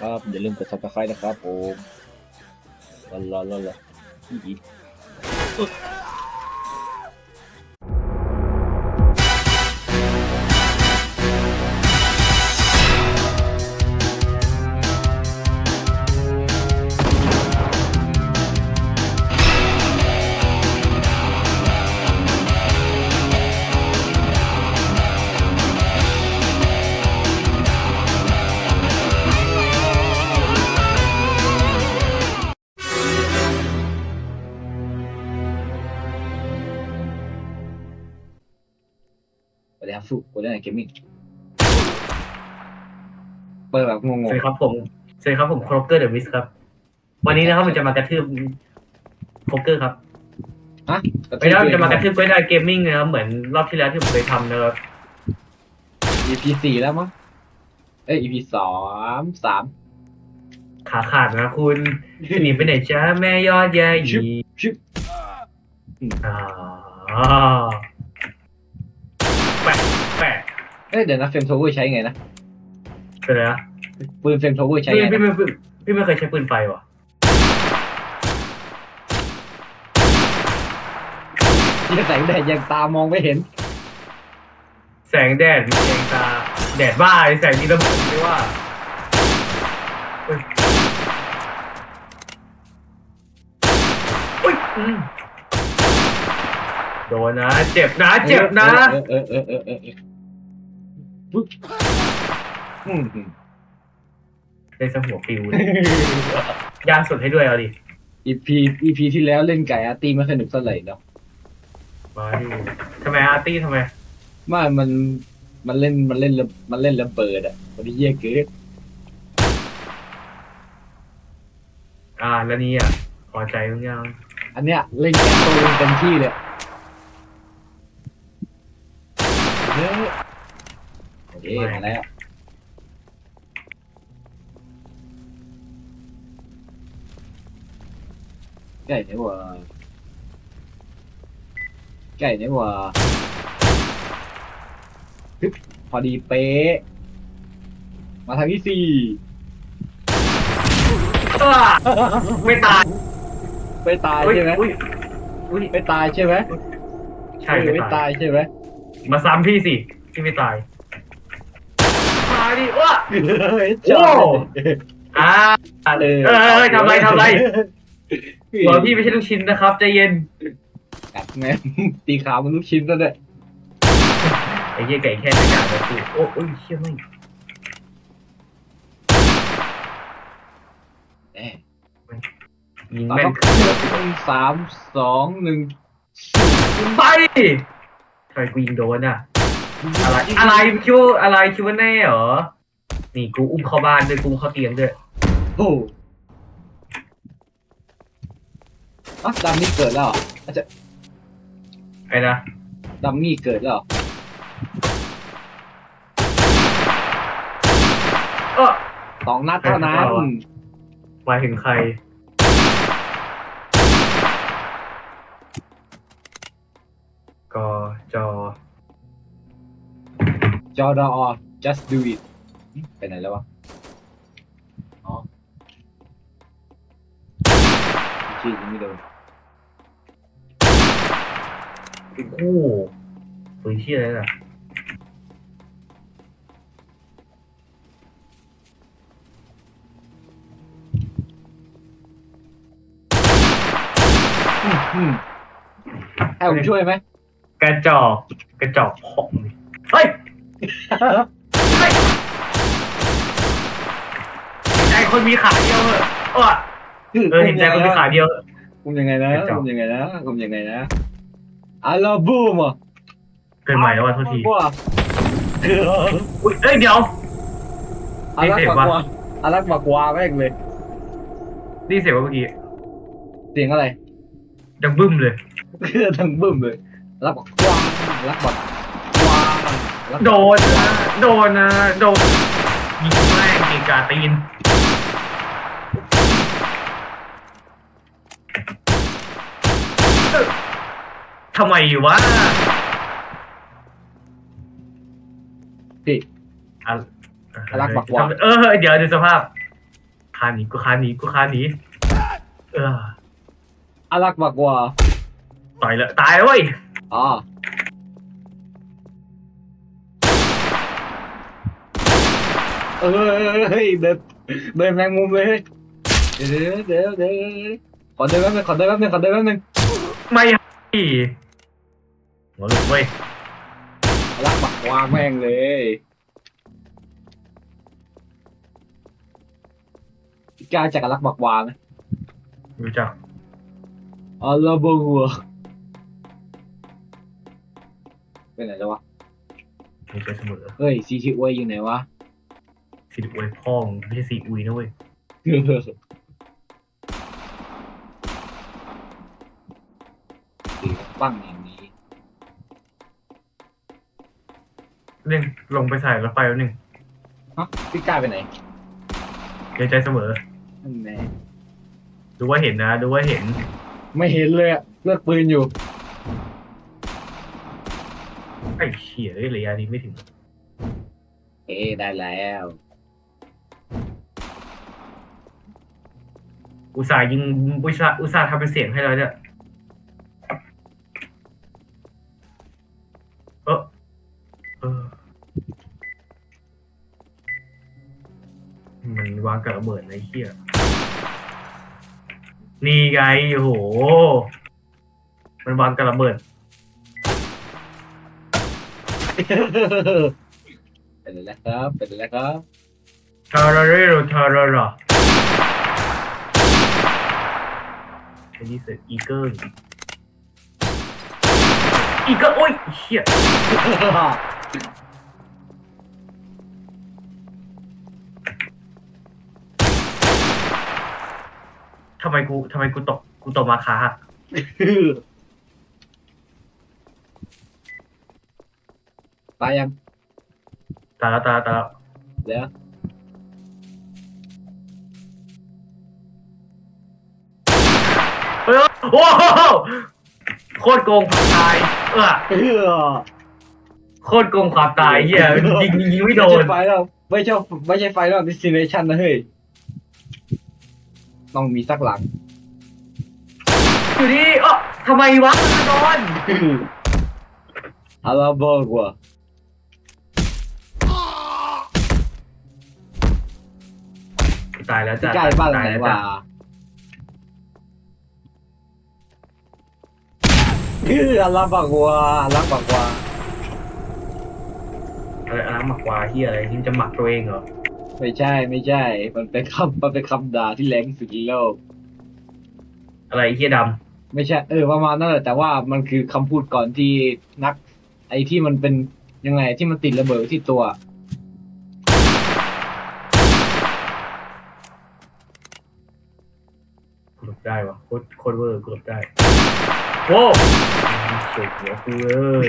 ครับ อย่าลืมกด subscribe นะครับผมลาลาลาลาอี เล่นเกมมิ่งเปิดแบบงงสวัสดีครับผมสวัสดีครับผมโครเกอร์เดอะวิสครับ วันนี้นะครับมันจะมากระทืบโครเกอร์ครับๆฮะไม่ได้มันจะมากระทืบไว้ได้เกมมิ่งนะครับเหมือนรอบที่แล้วที่ผมเคยทำนะครับ EP สี่แล้วมั้งเอ้ย EP สองสาม ขาขาดนะคุณจะหนีไปไหนจ้าแม่ยอดแย่หยีชึบอ่า เอ้ยเดี๋ยวนะเฟมโทเวอร์ใช้ไงนะเป็นไรนะปืนเฟมโทเวอร์ใช้พี่ไงพี่นะพี่พี่ไม่เคยใช้ปืนไฟวะที่แสงแดดยังตามองไม่เห็นแสงแดดแสงตาแดดบ้าไอ้แสงนี้ระเบิดไม่ว่าเฮ้ยอุ้ยอืมโดนนะ เจ็บนะ เจ็บนะ เออเออเออเออเออปึ๊บอื มอืมได้สหัวปิวเลยย่างสดให้ด้วยเอาดิ EP EP ที่แล้วเล่นไก่อาร์ตี้ไม่สนุกเท่าไหร่เนาะมาดิทำไมอาร์ตี้ทำไมว่ามันมันเล่นมันเล่นระมันเล่นระเบิดอะวันนี้เยี่ยเกินอ่าแล้วนี่อะพอใจมั้งยังอันเนี้ยเล่นแกนตัวเองเต็มที่เลยเฮ้ยโอเคมาแล้ว ไก่ไหนวะไก่ไหนวะฮึบพอดีเป๊ะ มาทางที่สี่อ้าไม่ตายไม่ตายอุ้ยใช่ไหมอุ้ยอุ้ยไม่ตายใช่ไหมใช่เออไม่ไม่ตาตายยใช่ไหมมาซ้ำพี่สิพี่ไม่ตายมา ดิว้าเฮ้ยโอ้อ่าเออเออทำไรทำไร บอกพี่ไม่ใช่ลูกชิ้นนะครับใจเย็นกัดแม่งตีขาวมันลูกชิ้นแล้วเนี่ยไอ้เหี้ยไก่แค่ไม่กาเลยกูโอ้โอ้ยเชี่ยไม่แหมยิงตอนแม่นี้นสามสองหนึ่ง ไปทำไมกูยิงโดนอะ อะไรอะไรคิดว่าอะไรคิดว่าแน่เหรอ นี่กูอุ้มเข้าบ้านด้วยกูอุ้มเข้าเตียงด้วยโอ้อะดัมมี่เกิดแล้วเหรออาจจะไอ้นะดัมมี่เกิดแล้วเหรอเออสองนัดเท่านั้นหมายถึงใครกจอ จอดอ just do it ไปไหนแล้ววะอ๋อชื่อยังไม่โดนโอ้โหปืนเชี่ยอะไรน่ะอืมให้ผมช่วยไหมกระจอก กระจอกของเฮ้ยเฮ้ย ใจคนมีขาเดียวเหอะเออเออเห็นใจคนมีขาเดียวเหอะคุมยังไงนะกระจอกคุมยังไงนะคุมยังไงนะอาราบูมอะเกินใหม่แล้วว่ะโทษทีว่าอุ๊ยเอ้ยเดี๋ยวอารักนี่เสียงปากวะวาอารักปากวาแม่งเลยนี่เสียงว่าเมื่อกี้เสียงอะไรดังบึ้มเลยคือทั้งบึ้มเลยอารักปากวาอารักปากวาอารัก โดนนะโดนนะโดนยิงแม่งเกกาตีนเอ้อทำไมวะพี่อะอารักบักวาเออเดี๋ยวดูสภาพคานหนีกูคานหนีกูคานหนีเอออารักมากกว่าต่อยเลยตายแล้วเว้ยอ๋อ เอ้ยเดินเดินแมงมุมเลยเดี๋ยวเดี๋ยวเดี๋ยวขอเดินแป๊บนึงขอเดินแป๊บนึงขอเดินแป๊บนึงไม่ให้หัวหลุดเว้ยรักมากว่าแม่งเลยพี่กล้าจากรักมากว่าไหมรู้จักอ๋อแล้วบัวเป็นไหนแล้ววะม่ใช่เสมอเฮ้ยซีทีอวยอยู่ไหนวะ สีอุยพ่องไม่ใช่สีอุยนะเว้ยสีปั้งอย่างนี้ เร่งลงไปใส่รถไฟแล้วหนึ่งฮะพี่กล้าไปไหนเดี๋ยวใจเสมอ นั่นแน่ดูว่าเห็นนะ ดูว่าเห็น ไม่เห็นเลยอะเลือกปืนอยู่ ไอ้เขี่ยเลยระยะนี้ไม่ถึง เอ๊ได้แล้ว อุตส่าห์ยิงอุตส่าห์อุตส่าห์ทำเป็นเสียงให้แล้วเนี่ยเออเออ มันวางกับระเบิดในเฮียนี่ไงโอ้โห มันวางกับระเบิด เป็นแล้วครับ เป็นแล้วครับทาราเรโรทารารา ไอ้นี่เสร็จอีเกิลอีเกิลโอ้ยเฮียทำไมกูทำไมกูตกกูตกมาค้าตายยังตายแล้วตายแล้วตายแล้ว เดี๋ยว โอ้โหโคตรโกงความตายเออเออโคตรโกงความตายเฮียยิงยิงยิงไม่โดนใช่ไฟแล้วไม่ใช่ไม่ใช่ไฟแล้วดิสติเนชันนะเฮ้ยต้องมีสักหลังอยู่นี่เออทำไมวะโดนอาราบอกว่าตายแล้วพี่จ้ะกล้าบ้านหลังตายไหนแล้ววะ จ้ะคืออาราบอกว่าอาราบอกว่าอะไรอะไรหมักวาเฮียอะไรที่มันจะหมักตัวเองเหรอไม่ใช่ไม่ใช่ มันเป็นคำมันเป็นคำด่าที่แรงที่สุดในโลก อะไรเฮียดไม่ใช่เออประมาณนั้นแหละแต่ว่ามันคือคำพูดก่อนที่นัก ไอ้ที่มันเป็นยังไงที่มันติดระเบิดที่ตัวำกูหลบได้วะโคตรโคตรเวอร์กูหลบได้ โว้เฉียดหัวกูเลย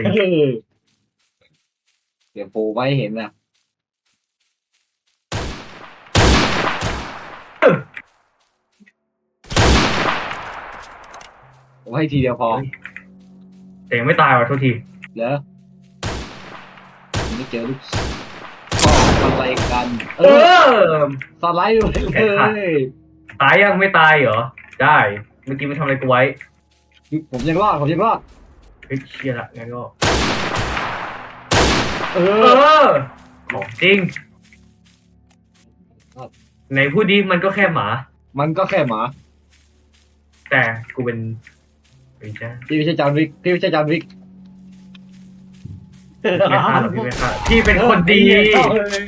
เดี๋ยวปูไม่เห็นนะผมให้ทีเดียวพอแต่ยังไม่ตายว่ะโทษทีเหรอไม่เจอลูกก็อะไรกัน เอเอออ สไลด์ไปเลย ตายยังไม่ตายเหรอ ได้ เมื่อกี้มันทำอะไรกูไว้ ผมยังรอดผมยังรอดเฮ้ยเชี่ยละงั้นก็ เอเออ อ ของจริงครับในพูดดีมันก็แค่หมา มันก็แค่หมาแต่กูเป็นไม่ใช่พี่ไม่ใช่จอห์นวิกพี่ไม่ใช่จอห์นวิกไม่ฆ่าหรอกพี่ไม่ฆ่าพี่เป็นคนดีเข้าเลย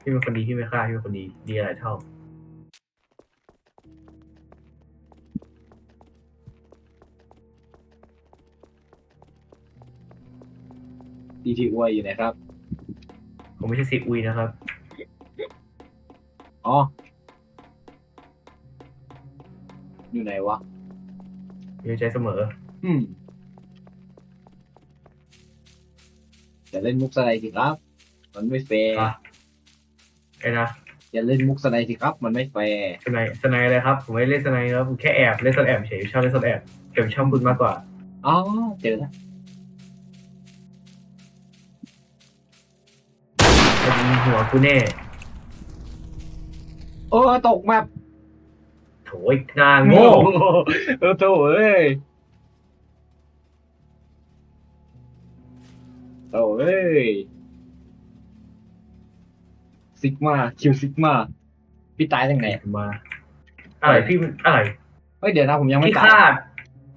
พี่เป็นคนดีพี่ไม่ฆ่าพี่เป็นคนดีดีอะไรเท่า ดีทีอวยอยู่ไหนครับ ผมไม่ใช่สิอุยนะครับ อ๋อ อยู่ไหนวะ อยู่ใจเสมอ อืมอย่าเล่นมุกสไลด์สิครับ มันไม่แฟร์อะ ไอ้นะอย่าเล่นมุกสไลด์สิครับ มันไม่แฟร์ สไนสไนอะไรครับ ผมไม่เล่นสไนครับผมแค่แอบเล่นสไนแอบเฉยชอบเล่นสไนแอบเก็บชอบคุณมากกว่า อ๋อ เจอแล้ว จะยิงหัวกูแน่โอ้ตกแมปโถยหนาโง่เออโถเอ้ยโถเอ้ยซิกมาคิวซิกมาพี่ตายยังไงอะมาอะไรพี่อะไรเฮ้ยเดี๋ยวนะผมยังไม่พี่ตายฆ่า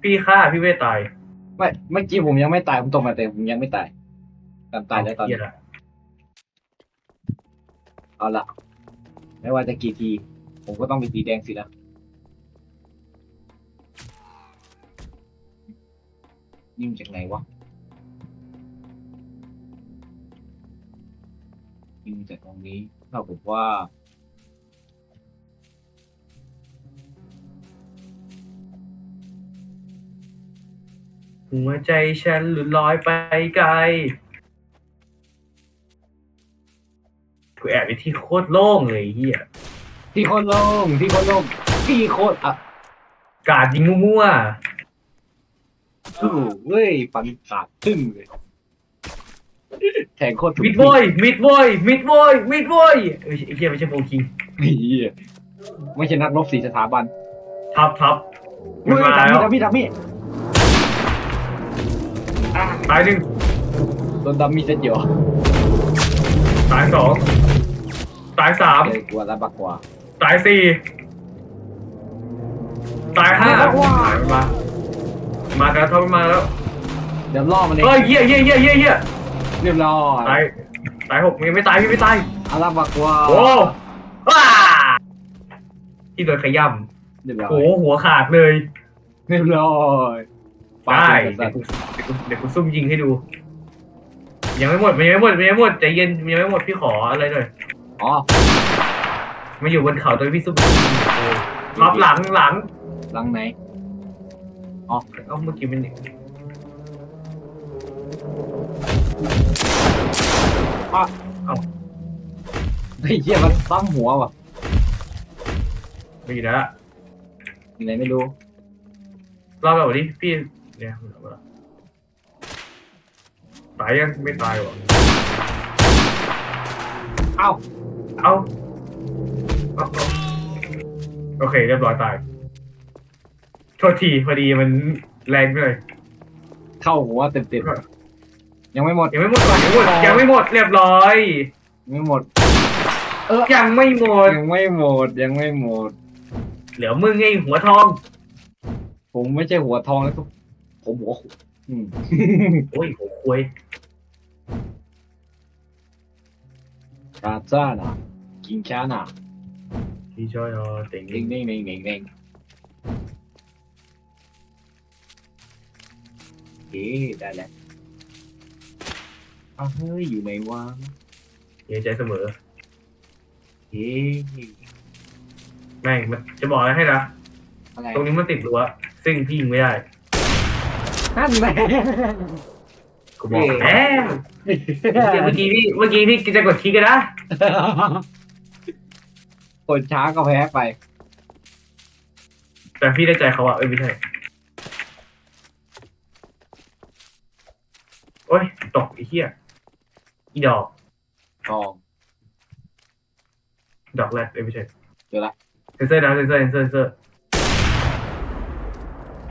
พี่ฆ่าพี่ไม่ตายไม่เมื่อกี้ผมยังไม่ตายผมตกมาแต่ผมยังไม่ตายตามตายแล้วตอนเหี้นี้ยละ เอาละไม่ว่าจะกี่ที ผมก็ต้องเป็นสีแดงสินะนี่มจากไหนวะนี่มจากตรงนี้ถ้าผมว่าหัวใจฉันหลุดลอยไปไกล กูแอบไปที่โคตรโล่งเลยเฮียที่โคตรโล่งที่โคตรโล่งที่โคตรอะกาดยิงมั่วอู้เว้ยฟันขาดตึ้งเลยแทงโคตรๆมิดโวยมิดโวยมิดโวยมิดโวยเอ้ยไอ้เฮียไม่ใช่โฟคิงไอ้เหี้ยไม่ใช่นักรบสีสถาบันทับทับเฮ้ยมาดับแล้วมีดดับมีดดับมีดอะตายหนึ่งโดนดับมีดเสร็จเดียวตายสองตายสามเจอกลัวแล้วบักกว่าตายสี่ตายห้าแล้วว่ามา มาแล้วทอมาแล้วเดี๋ยวล่อมันเองเฮ้ยเฮียเฮียเฮียเฮียเฮียเรียบร้อยตายตายหกยังไม่ตายยังไม่ตายอาราบักว่าโอ้ว้าที่โดนขย่เรียบร้อำโหยหัวขาดเลยเรียบร้อยได้ปาเดี๋ดยวกูเดี๋ยวกูเดี๋ยวกูซุ่มยิงให้ดู ยังไม่หมดมันยังไม่หมดมันยังไม่หมดใจเย็นมันยังไม่หมดพี่ขออะไรหน่อย อ๋อมาอยู่บนเขาโดยพี่ซุ่มยิงพับหลังหลัง หลังไหนเอ้าเมื่อกี้มันไอ้เหี้ยมันซ้ำหัวว่ะไม่อยู่แล้วอยู่ไหนไม่รู้รอบแบบนี้พี่เนี่ยตายยังไม่ตายวะเอ้าเอ้า เอ้าเอ้าโอเค เรียบร้อยตาย โทษทีพอดีมันแรงไปเลยเข้าหัวเต็มเต็มๆยังไม่หมดยังไม่หมดก่อนยังไม่หมดยังไม่หมดเรียบร้อยยังไม่หมดยังไม่หมดยังไม่หมดยังไม่หมด เหลือมึงไงหัวทอง ผมไม่ใช่หัวทองแล้วทุกผมหัวขุอืมโอ้ยหัวคุย กาจ้าน่ะกินช้าน่ะพี่ชอยอเต็งเน่งเน่งเน่งเน่งเน่งเอ๊ะได้แล้วอ้าวเฮ้ยอยู่ไหนวะเสียใจเสมอเอ๊ะแม่งมันจะบอกอะไรให้นะอะไรตรงนี้มันติดรั้วซึ่งพี่ยิงไม่ได้ นั่นแหละ กูบอกแหมเมื่อกี้พี่เมื่อกี้พี่จะกดคลิกกันนะคนช้าก็แพ้ไป แต่พี่ได้ใจเขาอะเอ้ยไม่ใช่โอ้ยตกไอ้เหี้ยอีดอกทองดอกแรกเอ้ยไม่ใช่เจอละเซนเซอร์นะเซนเซอร์เซนเซอร์เซนเซอร์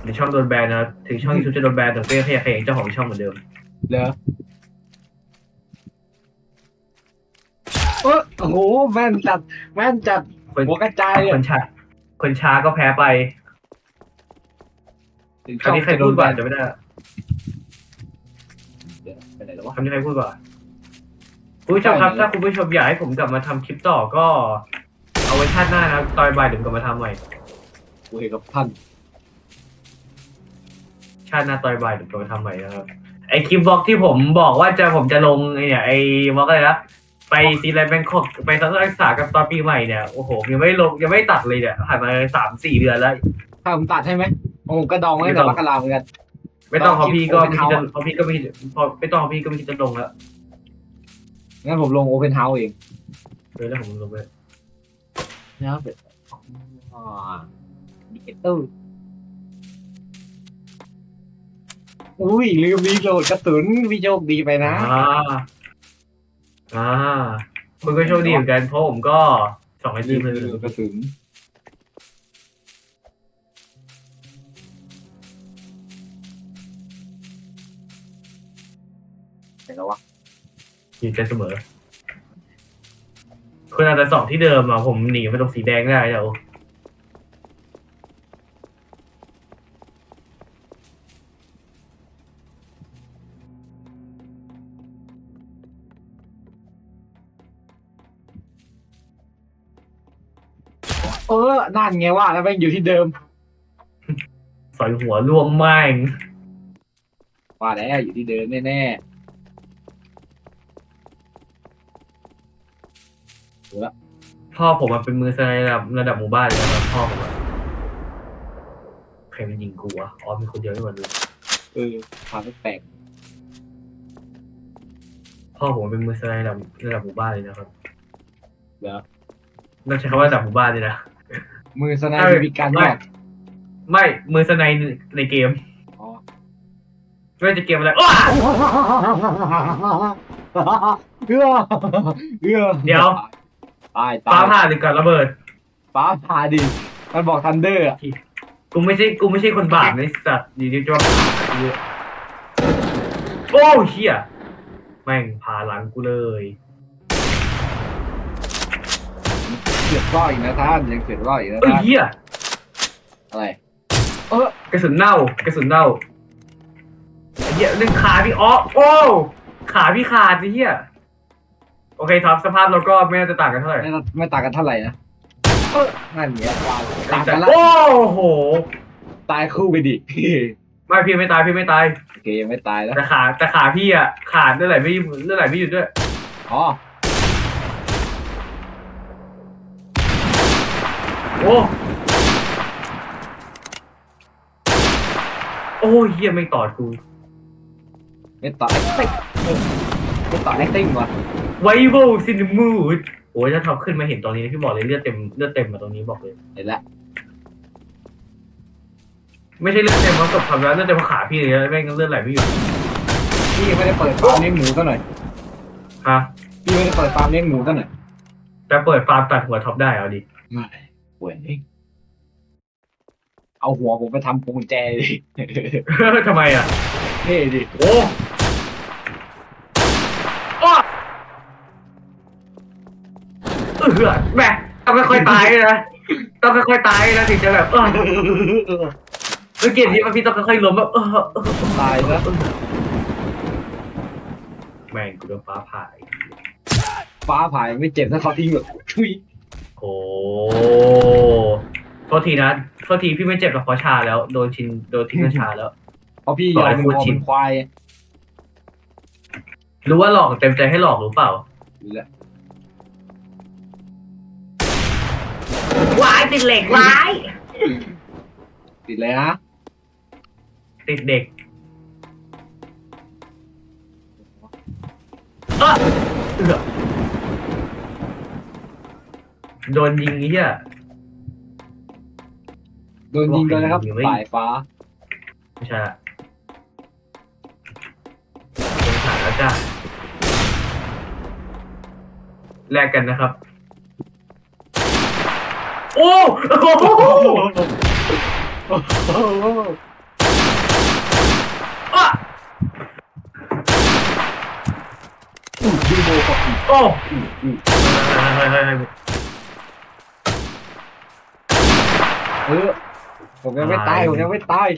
เดี๋ยวช่องโดนแบนนะถึงช่องยูทูบจะโดนแบนแต่ก็ยังขยันเจ้าของช่องเหมือนเดิม เหรอเออโอ้โหแม่นจัด แม่นจัดคนหัวกระจายคเลยนช้าคนช้าก็แพ้ไปถึงคำนี้ใครพูดก่อนจะไม่ได้เดี๋ยวไปไหนแล้ววะคำนี้ใครพูดก่อนคุณผู้ชมครับใช่ถ้าคุณผู้ชมอยากให้ผมกลับมาทำคลิปต่อก็ เอาไว้ชาติหน้านะตอนบ่ายเดี๋ยวผมกลับมาทำใหม่กูเห็นกับท่านชาติหน้าตอนบ่ายเดี๋ยวกลับมาทำใหม่นะครับ ไอคลิปบล็อกที่ผมบอกว่าจะผมจะลงไอเนี่ยไอบล็อกอะไรนะไปซีแลนด์แบงคอกไปทัศนศึกษากับตอนปีใหม่เนี่ยโอ้โหยังไม่ลงยังไม่ตัดเลยเนี่ยผ่านมาสามสี่เดือนแล้ว ถ้าผมตัดให้ไหมโอ้กระดองไว้ไม่ต้แต่องมกราเหมือนกันไม่ต้องพอพี่ก็ Open ไม่คิดจะ House พอพี่ก็ไม่คิดพอไม่ต้องพอพี่ก็ไม่คิดจะลงแล้วงั้นผมลงโอเพนเฮาส์เองเออแล้วผมลงไปนะครับอ่าดิเกเตอ อุ้ยลืมรีโหลดกระสุนพี่โชคดีไปนะ อ่า อ่า คุณก็โชคดีเหมือนกันเพราะผมก็สองไอลืทีมเลยลืมกระสุนเห็นแล้ววะอยู่ใจเสมอ คุณอาจจะสองที่เดิมอะผมหนีไปตรงสีแดงได้เดี๋ยว ออนั่นไงว่าแล้วแม่งอยู่ที่เดิมสอยหัวล่วงแม่งว่าแล้วอยู่ที่เดิมแน่พ่อผมมันเป็นมือสไนระดับระดับหมู่บ้านเลยนะครับพ่อผมอะใครมันยิงกูวะอ๋อมีคนเดียวที่มันเลยๆเออความแปลกพ่อผมเป็นมือสไนระดับระดับหมู่บ้านเลยนะครับๆแล้วน่าใช้คำว่าระดับหมู่บ้านเลยนะ มือสไนใช่เปอร์มีการยไม่อดไม่มือสไนในเกมอ๋อไม่ว่าจะเกมอะไรอ้าเอื้อเอื้อเดี๋ยวตายฟ้าตายผ่าหรือก่อนระเบิดฟ้าผ่าดิ มันบอกทันเดอร์อะกูไม่ใช่กูไม่ใช่คนบาปในสัตว์อยู่ดีจะมาผ่ากูโอ้เฮียแม่งผ่าหลังกูเลย เสือกรอดอีกนะท่านยังเสือกรอดอีกนะเอ้ยท่านเฮียอะไรเออกระสุนเน่ากระสุนเน่าไอ้เฮียเรื่องขาพี่อ๋อโอ้ขาพี่ขาดไอ้เฮียโอเคท็อปสภาพเราก็ไม่น่าจะต่างกันเท่าไหร่ไม่ไม่ต่างกันเท่าไหร่นะเออนั่นเนี้ยว้าวต่างกันละโอ้โหตายคู่ไปดิไม่พี่ไม่ตายพี่ไม่ตายโอเคยังไม่ตายแล้วแต่ขาแต่ขาพี่อะขาดเลือดไหลไม่เลือดไหลไม่หยุดด้วยอ๋อ โอ้โอ้ยเฮียไม่ตอดกูไม่ต่อ acting เออไม่ต่อ acting ว่ะไวโวซินมูดโอ้ยถ้าท็อปขึ้นมาเห็นตอนนี้พี่บอกเลยเลือดเต็มเลือดเต็มมาตรงนี้บอกเลย เห็นแล้วไม่ใช่เลือดเต็มเพราะศพทำแล้วเลือดเต็มเพราะขาพี่เลยนะแม่งเลือดไหลไม่หยุดพี่ยังไม่ได้เปิดฟาร์มเลี้ยงหมูซะหน่อยฮะพี่ไม่ได้เปิดฟาร์มเลี้ยงหมูซะหน่อยจะเปิดฟาร์มตัดหัวท็อปได้เอาดิไม่ ป่วยเองเอาหัวผมไปทำพวงกุญแจดิทำไมอะเท่ดิโอ้อ้อเออแม่ต้องค่อยๆตายนะต้องค่อยๆตายนะถึงจะแบบเออเมื่อกี้นี้มันพี่ต้องค่อยๆล้มแบบเออเออเออตายซะแม่งกูโดนฟ้าผ่าอีกฟ้าผ่ายังไม่เจ็บถ้าเขาทิ้งแบบทุย โอ้โทษทีนะโทษทีพี่ไม่เจ็บหรอกเพราะชาแล้วโดนชินโดนทิ้งด้วยชาแล้ว เพราะพี่ยอมเป็นวัวเป็นควายรู้ว่าหลอกเต็มใจให้หลอกรู้เปล่าอยู่แล้ววายติดเหล็กวายติดเลยนะติดเด็กเออเอือก โดนยิงนี้อะโดนยิงเลยนะครับอยู่ไม่สายฟ้าไม่ใช่ละโดนผ่านแล้วจ้าแลกกันนะครับ โอ้โหโอ้โหอะอู้ยูโบกับอีกโอ้อู้อู้เฮ้ยเฮ้ยเฮ้ยเฮ้ย เออผมยังไม่ตายผมยังไม่ตาย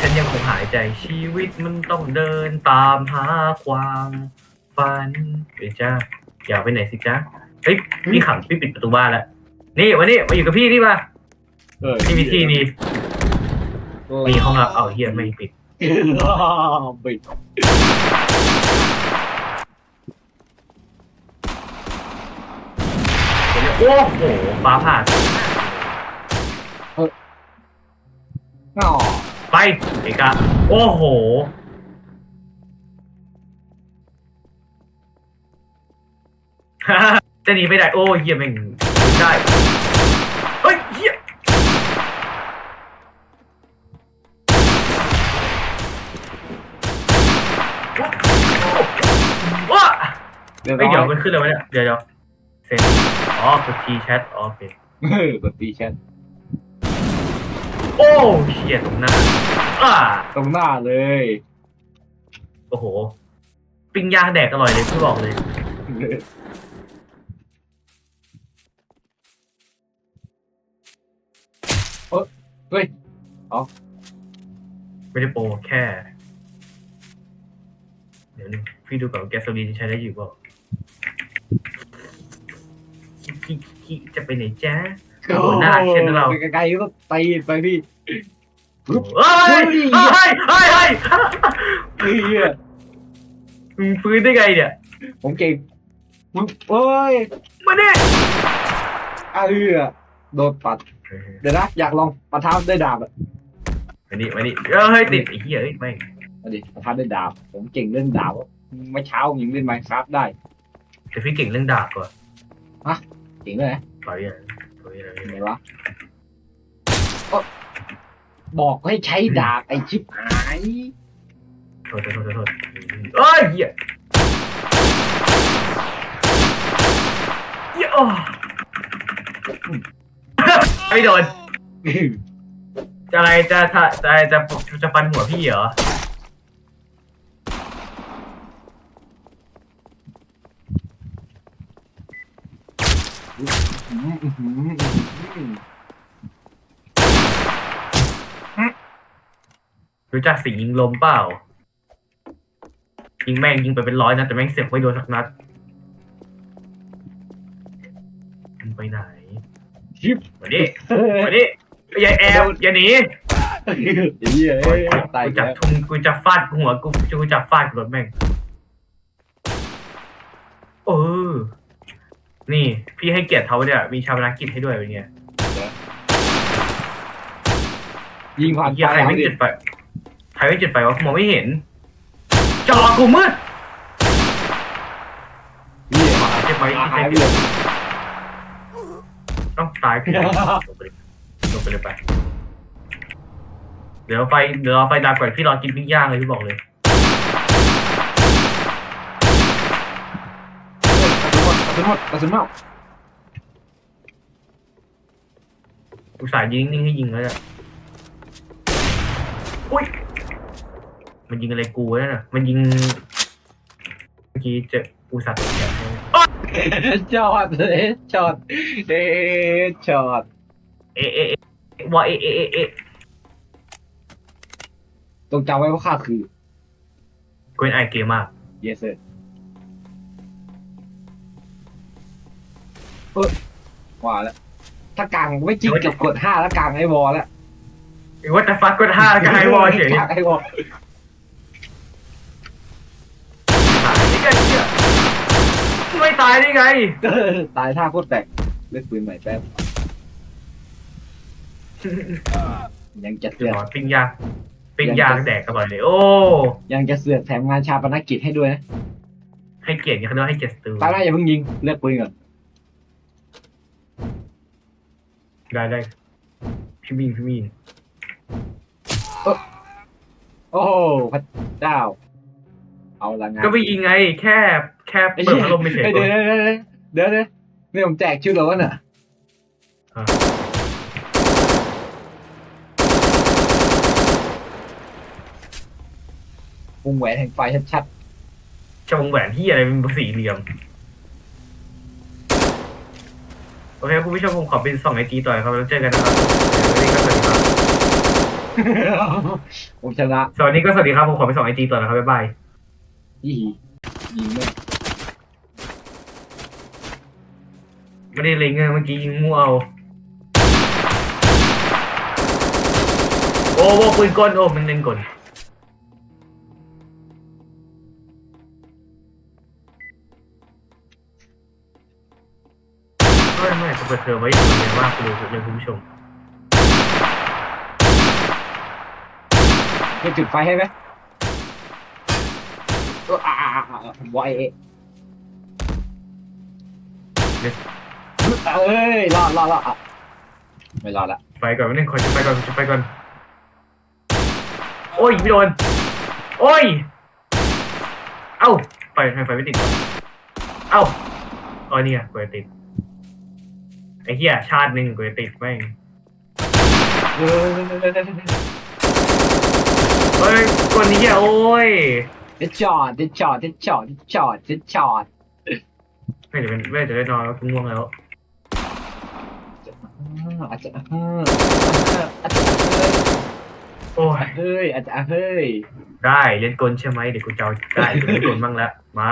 ฉันยังคงหายใจชีวิตมันต้องเดินตามหาความฝันเดี๋ยวจ้าอย่าไปไหนสิจ้าเฮ้ยพี่ขังพี่ปิดประตูบ้านแล้วนี่วันนี้มาอยู่กับพี่นี่มาเออพี่มีที่นี่มีห้องรับเอาเฮียไม่ปิดบิดโอ้โหฟ้าผ่า อ๋อไปเอกะโอ้โห จะหนีไม่ได้ โอ้เฮียแม่งได้ เฮ้ยเฮียว้าเดี๋ยวเฮ้ยเดี๋ยวร้อยมันขึ้นเลยวะเนี่ย เดี๋ยวเดี๋ยวเซ็นอ๋อกดทีแชทอ๋อโอเค เออกดตีแชท โอ้เฉียดตรงหน้าอ่าตรงหน้าเลย โอ้โห ปิ้งย่างแดกอร่อยเลยพี่บอกเลย เฮ้ย ไม่ได้โปรแค่ เดี๋ยวนึงพี่ดูก่อนว่าแกสโซลีนใช้ได้อยู่เปล่าคิคิจะไปไหนจ้า โอ้โหน่ารักเช่นเรา ไปไกลๆก็ตีไปพี่เฮ้ยเฮ้ยเฮ้ยเฮ้ยเฮ้ยเหี้ยมึงฟื้นได้ไงเนี่ยผมเก่งมึงโอ้ยมาเนี่ยอ้าวเอือโดนปัด เดี๋ยวนะอยากลองปะท้าด้วยดาบอะมานี่มานี่เฮ้ยติดไอ้เหี้ยเอ้ยไม่งเอาดิปะท้าด้วยดาบ ผมเก่งเรื่องดาบอะเมื่อเช้าผมยังเล่นไมค์ครับได้แต่พี่เก่งเรื่องดาบกว่าเก่งเลยนะต่อยอย่างต่อยอย่างเห็นไหมวะโอ๊ะบอกให้ใช้ดาบไอชิบหายโทษโทษโทษโทษเอ้ยเหี้ยเหี้ยโอ้ไม่โดนจะอะไรจะจะจะจะจะฟันหัวพี่เหรอ อื้อหืออื้อหืออื้อรู้จักสียิงลมเปล่า ยิงแม่งยิงไปเป็นร้อยนะแต่แม่งเสียบไม่โดนสักนัดมึงไปไหนชิบมาดิเฮ้ยมาดิอย่าแอบอย่าหนีเหี้ยเอ้ยตายกูอีกจับแล้วทุงกูจะฟาดหัวกูกูจะฟาดรถแม่งเออ นี่พี่ให้เกียรติเขาเนี่ยมีชาวนากิจให้ด้วยเป็นไงยิงผ่านเฮียไปใครไม่จุดไฟใครไม่จุดไฟวะมองไม่เห็นจอกูมืดเหี้ยเจ็บไหมหายไปเจ็บเลยต้องตายกูลงไปเลยลงไปเลยไป เดี๋ยวไฟเดี๋ยวรอไฟดับก่อนพี่รอกินปิ้งย่างเลยพี่บอกเลย กระ สุนหมดกระสุนหมดกระสุนหมดอุตส่าห์ยิงนิ่งๆให้ยิงแล้วเนี่ยอุ้ย มันยิงอะไรกูวะเนี่ยมันยิง เมื่อกี้เจออุตส่าห์ตกใจให้จอดเลยจอดเอ๊ะจอดเอะเอะเอะว่าเอะเอะเอะเอะต้องจำไว้ว่าข้าคือกูเป็นไอเกมมาก yes sir เออว่าแล้วถ้ากลางไม่จริงกับกดห้าแล้วกลางไอ้บอลแล้วว่าแต่ฟักก็ท่าก็ไฮวอลเฉยกลางไอ้บอลตายได้ไงเนี่ยไม่ตายได้ไง เออตายท่าโคตรแตกเล่นปืนใหม่แป๊บยังจะเสือกปิ้งย่างปิ้งย่างแดกอร่อยเลย โอ้ยังจะเสือกแถมงานชาปนกิจให้ด้วยนะให้เกียรติเขาเรียกว่าให้เกียรติสตูตาหน้าอย่าเพิ่งยิงเลือกปืนก่อน ได้ได้พี่มีนพี่มีนโอ้โหพระเจ้า เอาละงานก็ไปยิงไง แค่แค่ไอ้เปิดเหี้ยพัดลมไม่เฉยเดี๋ยวเดี๋ยวเดี๋ยวเดี๋ยวเดี๋ยวนี่ผมแจกชื่อแล้ววะน่ะอะวงแหวนแห่งไฟชัดชวงแหวนที่อะไรเป็นสี่เหลี่ยม โอ เคคุณผู้ชมผมขอเป็นสองไอจีต่อครับแล้วเจอกันนะครับวันนี้ก็สวัสดีครับๆผมชนะสวัสดีก็สวัสดีครับผมขอเป็นสองไอจีต่อนะครับบ๊ายบายยี่ยิงเลยไม่ได้เล็งอะเมื่อกี้ยิงมั่วเอาโอ้โหปืนกลโอ้มันเล่นกล เปิดเทอมไว้อย่างเดียวว่าคุณดูเลยคุณผู้ชมจะจุดไฟให้ไหมเอออ่าอ่าอ่าบอยเอะเอ้ยรอดรอดรอดอะไม่รอดละไฟก่อนไม่ได้ขอจุดไฟก่อนจุดไฟก่อน โอ้ยไม่โดน โอ้ย เอ้าไฟไฟไฟไม่ติดก่อนเอ้าโออ๋อเนี่ยกูจะติด ไอ้เหี้ยชาติหนึ่งกูจะติดแม่งเฮ้ยเฮ้ยคนนี้อะโอ้ยเด็ดจอดเด็ดจอดเด็ดจอดเด็ดจอดเด็ดจอดไม่จะเป็นไม่จะได้นอนแล้วกูง่วงแล้วอาจจะเฮ้ยอาจจะโอ้ยเฮ้ยอาจจะเฮ้ยได้เล่นกลใช่ไหมเดี๋ยวกูจะเอาได้กูเล่นกลบ้างแล้วมา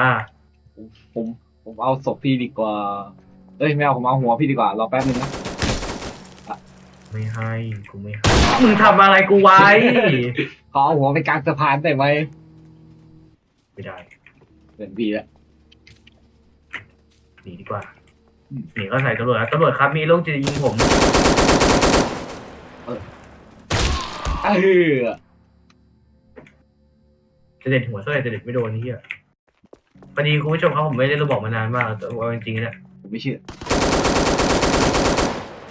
ผมผมเอาศพพี่ดีกว่า เอ้ยไม่เอาผมเอาหัวพี่ดีกว่า รอแป๊บนึงนะ ไม่ให้ กูไม่ให้ มึงทำอะไรกูไว้ ขอเอาหัวไปกลางสะพานได้ไหมไม่ได้เกินพี่แล้วหนีดีกว่าอืมหนีก็ใส่ตำรวจแล้วตำรวจครับมีลูกจะยิงผม เออจะเด็ดหัวเท่าไหร่จะเด็ดไม่โดนนี่เหี้ยพอดีคุณผู้ชมครับผมไม่ได้รู้บอกมานานมากแต่ว่าจริงๆเนี่ยผม ไม่เชื่อ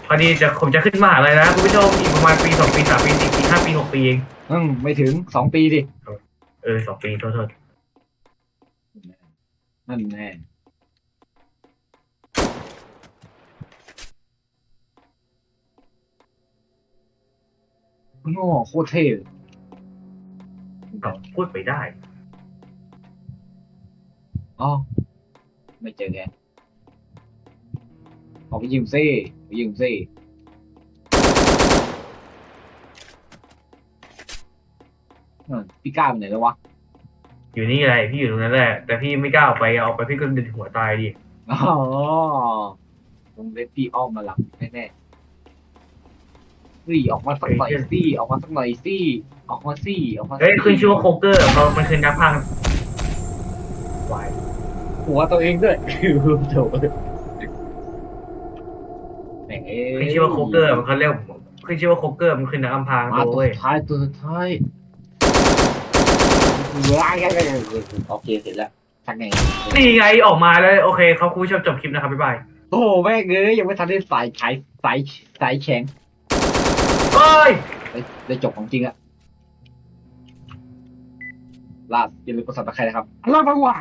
พอดีจะผมจะขึ้นมหาลัยนะคุณผู้ชมอีกประมาณปีสองปีสามปีสี่ปีห้าปีหกปีเองอืมไม่ถึงสองปีดิ เออสองปีโทษโทษนั่นแน่โง่โคตรเท่เลยก็พูดไปได้ อ๋อไม่เจอแก ออกไปยิงซี่ไปยิงซี่เออพี่ก้าวไปไหนแล้ววะอยู่นี่อะไรพี่อยู่ตรงนั้นแหละ แต่พี่ไม่กล้าออกไปออกไปพี่ก็เด็ดหัวตายดิอ๋อผมเล่นพี่อ้อมมาหลังแน่ๆซี่ออกมาสักหน่อยซี่ออกมาสักหน่อยซี่ออกมาซี่ออกมาเฮ้ยขึ้นชื่อว่าโคเกอร์เขามันคือนักพากย์วายหัวตัวเองด้วยโถแหม ขึ้นชื่อว่าโคเกอร์มันเขาเรียกขึ้นชื่อว่าโคเกอร์มันคือนักอำพรางมาตัวตัวเว้ยสุดท้ายตัวสุดท้ายว้ายโอเคเสร็จแล้วชักไงนี่ไงออกมาแล้วโอเคเขาคุณผู้ชมจบคลิปนะครับบ๊ายบายโอ้โหแม่งเอ้ยยังไม่ทันได้สายฉายสายสายแข็งเอ้ยได้ได้จบของจริงอะลาอย่าลืมกดซับสไครต์นะครับลาบังว่า